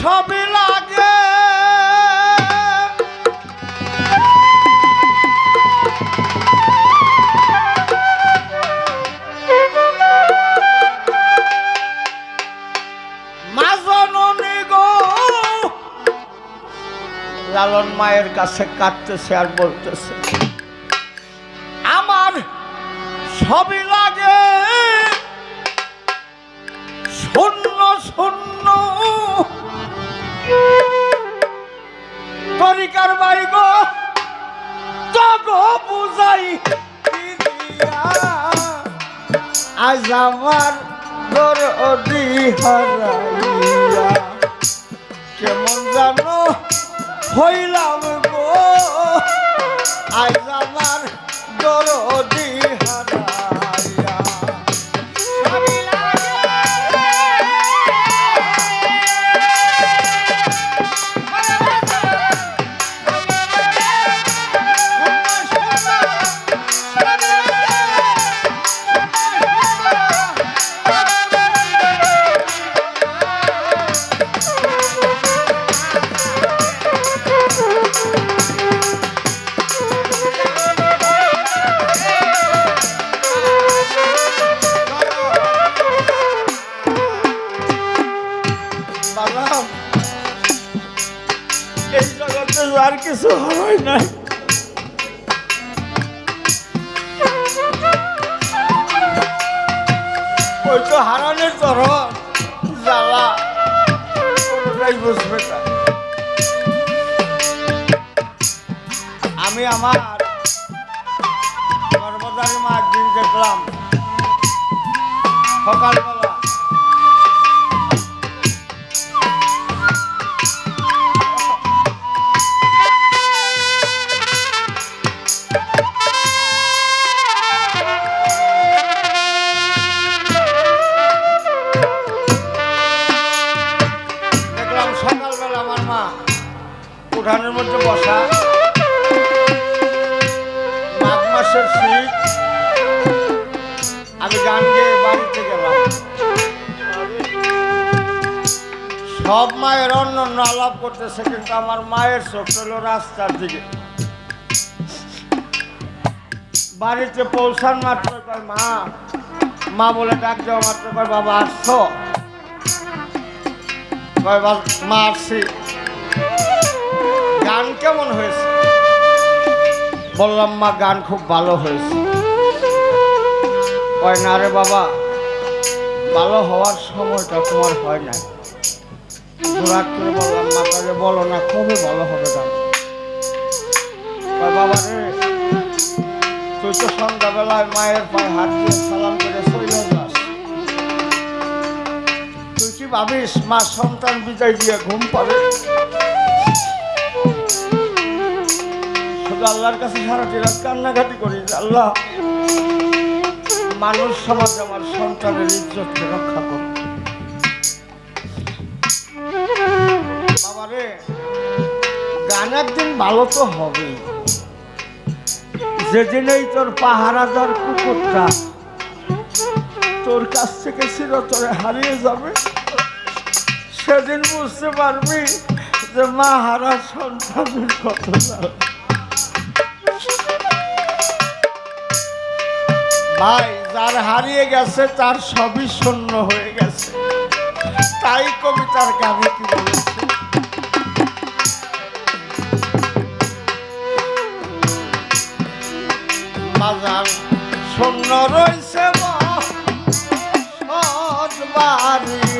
সবই লাগে। লালন মায়ের কাছে কাঁদতেছে আর বলতেছে আমার সবই লাগে। শূন্য শূন্য তরিকার বাই গো বুঝাই আজ আমার দর হারাইয়া কেমন জানো হইলাম গো আজ ধরন জ্বালা বুঝবে আমি আমার গর্ভধারী মা একদিন দেখলাম। সকালবেলা। করতেছে কিন্তু আমার মায়ের চোখ হলো রাস্তার দিকে। বাড়িতে পৌঁছান মাত্র মা মা বলে ডাক দেওয়া মাত্র কয় বাবা, আসছো? মা, আসছি। গান কেমন হয়েছে? বললাম, মা, গান খুব ভালো হয়েছে। কয়, না রে বাবা, ভালো হওয়ার সময়টা তোমার হয় না করে বলো না, কবে ভালো হবে মায়ের পায়ে হাত করে তুই কি মা সন্তান দিয়ে ঘুম আল্লাহর কাছে কান্নাকাটি করি, আল্লাহ, মানুষ সমাজ আমার সন্তানের ইজ্জতকে রক্ষা কর একদিন ভালো তো হবেই যেদিনেই তোর পাহারাদার কুকুরটা তোর কাছ থেকে চিরতরে হারিয়ে যাবে, সেদিন বুঝতে পারবি যে মা হারা সন্তানের জ্বালা। ভাই, যার হারিয়ে গেছে, তার সবই শূন্য হয়ে গেছে তাই কবিতার গানে কি বলেছে শূন্য রয়েছে বাড়ি।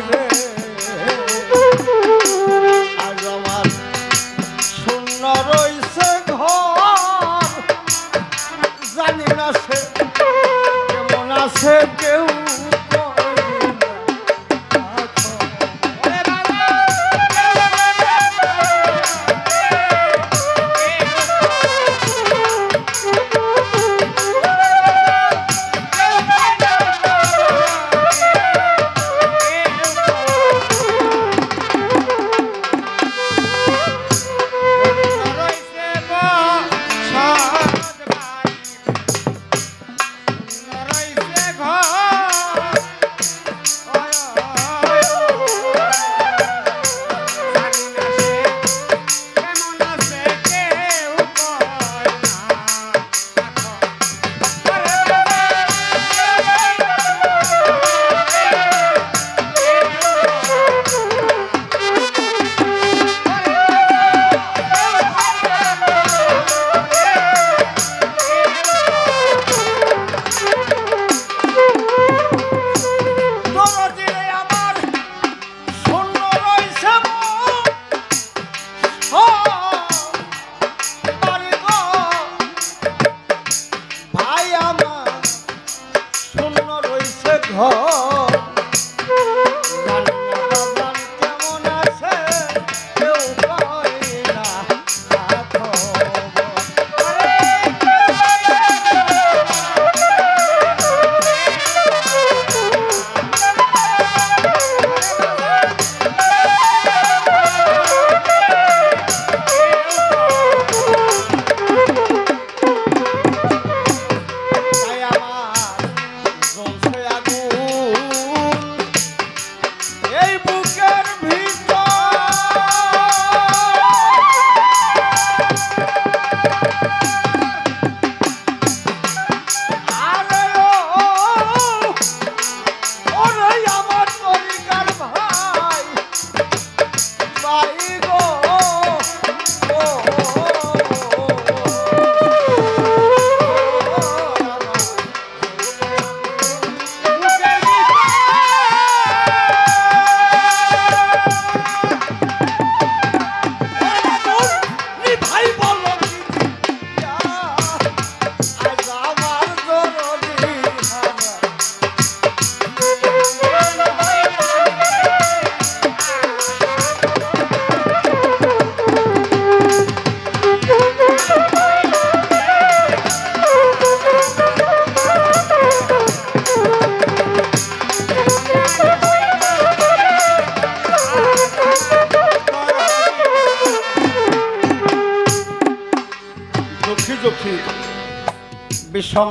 বিষম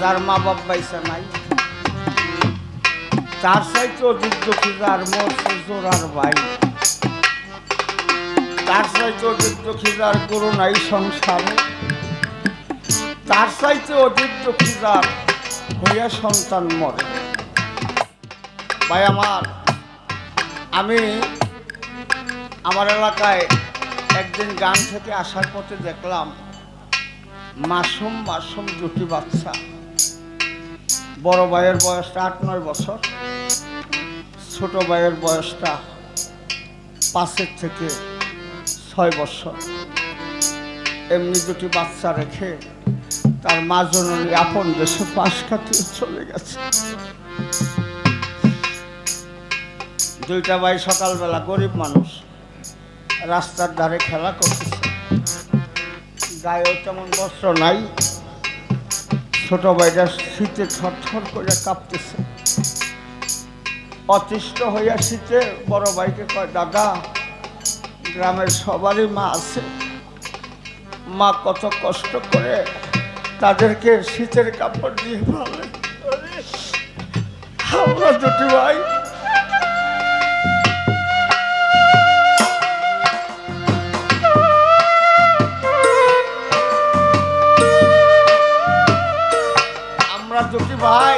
যার মা বাপ বাইসা নাই। তার চাইতে অধিক দুঃখী যার মরছে জোরার ভাই। তার চাইতে অধিক দুঃখী যার গুরু নাই সংসারে। তার চাইতে অধিক দুঃখী যার হইয়া সন্তান মরে। ভাই আমার, আমি আমার এলাকায় একদিন গান থেকে আসার পথে দেখলাম মাসুম মাসুম দুটি বাচ্চা। বড় ভাইয়ের বয়সটা আট, নয় বছর। ছোট ভাইয়ের বয়সটা পাঁচের থেকে ছয় বছর। এমনি দুটি বাচ্চা রেখে তার মা জননী আপন দেশে পাশ কাটিয়ে চলে গেছে। দুইটা ভাই সকালবেলা গরিব মানুষ, রাস্তার ধারে খেলা করতেছে। গায়েও তেমন বস্ত্র নাই। ছোট ভাইটা শীতে থরথর করে কাঁপতেছে। অতিষ্ঠ হইয়া শীতে বড় ভাইকে কয়, দাদা, গ্রামের সবারই মা আছে। মা কত কষ্ট করে তাদেরকে শীতের কাপড় দিয়ে ভালো আমরা দুটি ভাই ভাই।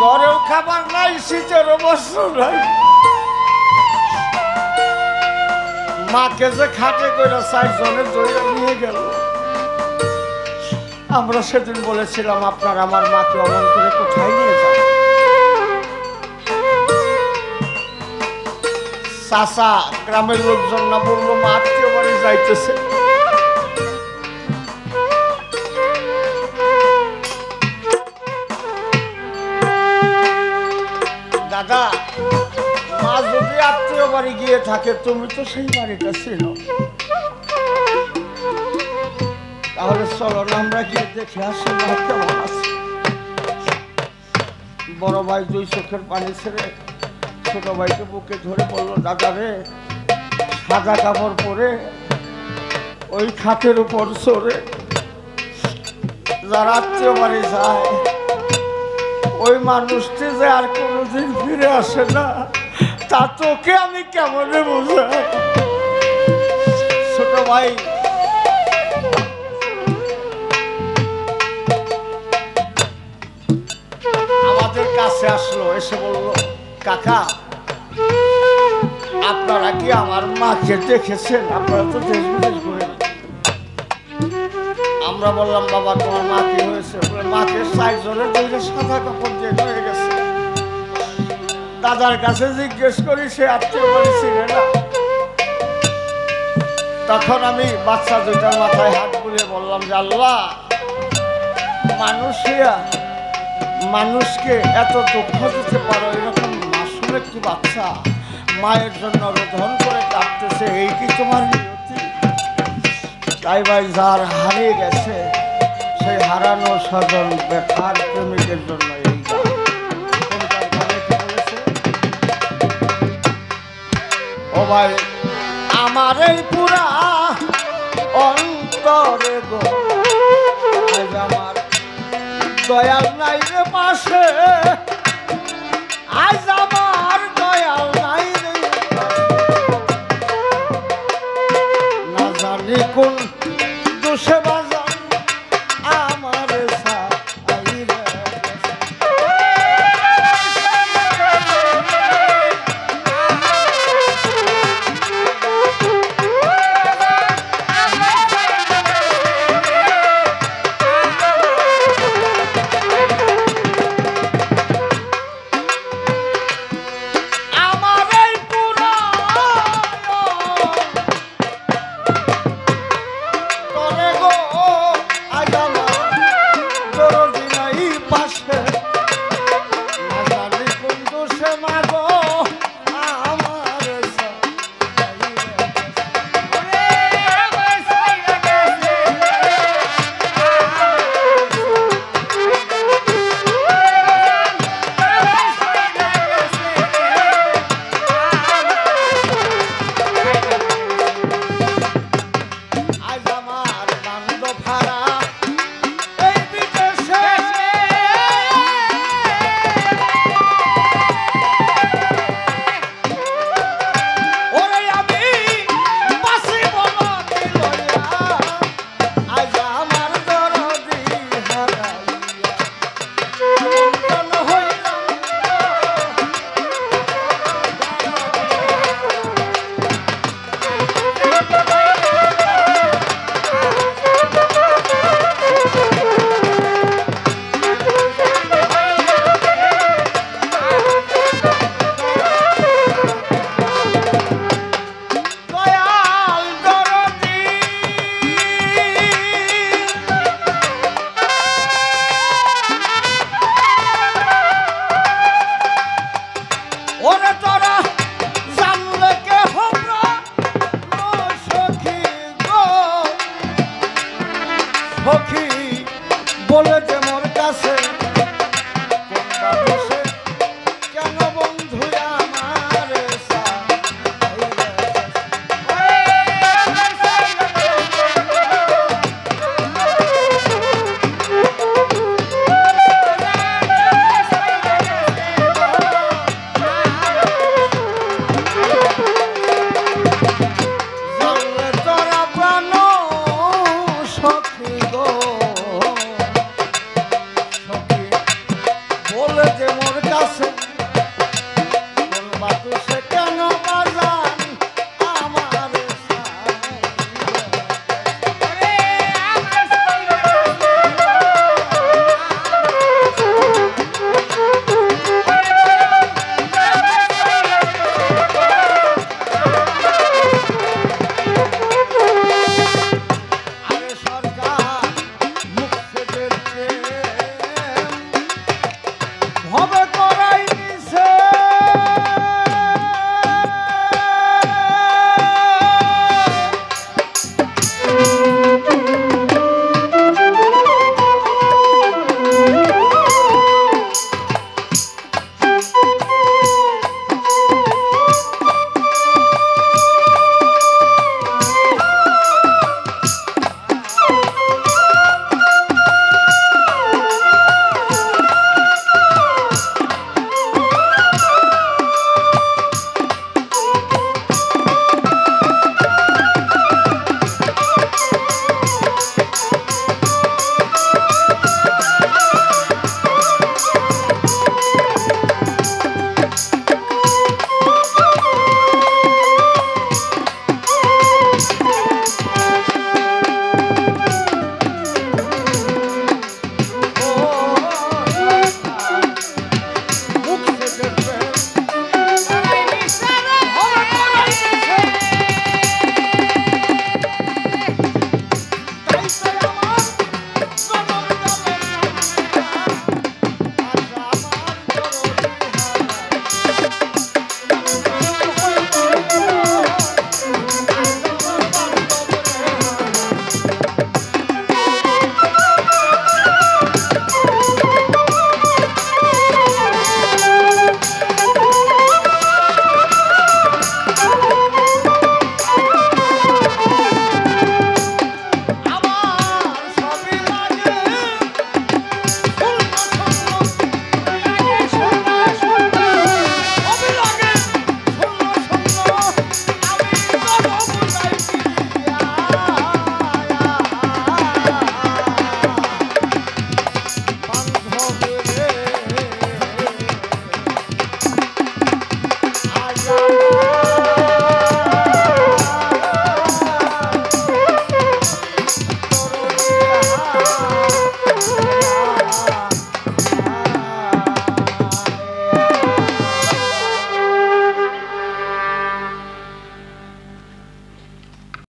ঘরেও খাবার নাই শীতের নাই। মাকে যে খাটে করে চার জনে দইরা নিয়ে গেল। আমরা সেদিন বলেছিলাম, আপনার আমার মাকে অমন করে কোথায় নিয়ে যান? চাষা গ্রামের লোকজন না বলল, মা আত্মীয় বাড়ি যাইতেছে। দাদা, মা যদি আত্মীয় বাড়ি গিয়ে থাকে, তুমি তো সেই বাড়িটা ছিল তাহলে চলো না, আমরা গিয়ে দেখে আসি বড় ভাই দুই চোখের পানি ছেড়ে ছোট ভাইকে বুকে ধরে বলল, দাদা রে, সাদা কাপড় পরে ওই খাটের উপর চড়ে যারা আত্মীয় বাড়ি যায় ওই মানুষটি যে আর কোনোদিন ফিরে আসে না, তা তোকে আমি কেমনে বোঝাই ছোট ভাই। আমাদের কাছে আসলো, এসে বলল, কাকা, আপনারা কি আমার মাকে দেখেছেন? আপনারা তো দেশ বিদেশ আমরা বললাম বাবা তোমার মা কি হয়েছে? বলে, মাকে সাইজ দুইটা সাদা কাপড় দিয়ে হয়ে গেছে। দাদার কাছে জিজ্ঞেস করি সে আত্মীয় বাড়ি ছিল না? তখন আমি বাচ্চা দুইটার মাথায় হাত বুলিয়ে বললাম যে আল্লাহ মানুষ হইয়া মানুষকে এত দুঃখ দিতে পারো এরকম মাসুম একটি বাচ্চা মায়ের জন্য রোধন করে কাঁদতেছে এই কি তোমার নিয়তি তাই ভাই যার হারিয়ে গেছে, সেই হারানো স্বজন বেকার প্রেমিকের জন্য আমার এই পুরা অন্তরে গো আমার দয়াল নাই রে পাশে